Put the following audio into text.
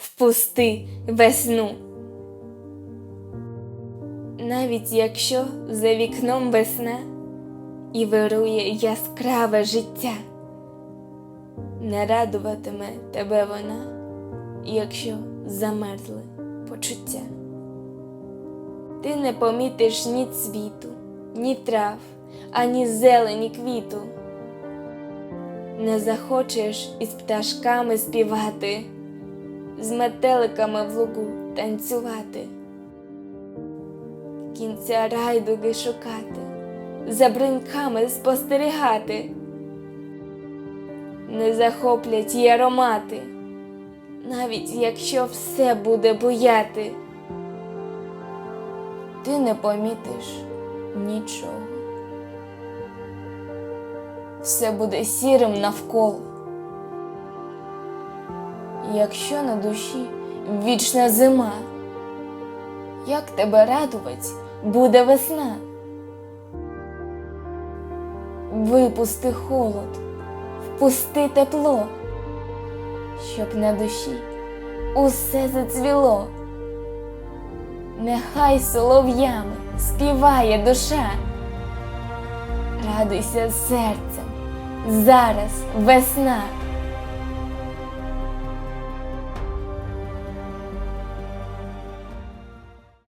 впусти весну. Навіть якщо за вікном весна і вирує яскраве життя, не радуватиме тебе вона, якщо замерзли почуття. Ти не помітиш ні цвіту, ні трав, ані зелені квіту. Не захочеш із пташками співати, з метеликами в лугу танцювати, кінця райдуги шукати, за бриньками спостерігати, не захоплять й аромати, навіть якщо все буде буяти, ти не помітиш нічого. Все буде сірим навколо. Якщо на душі вічна зима, як тебе радувать буде весна? Випусти холод, впусти тепло, щоб на душі усе зацвіло. Нехай солов'ями співає душа. Радуйся серцем, зараз весна.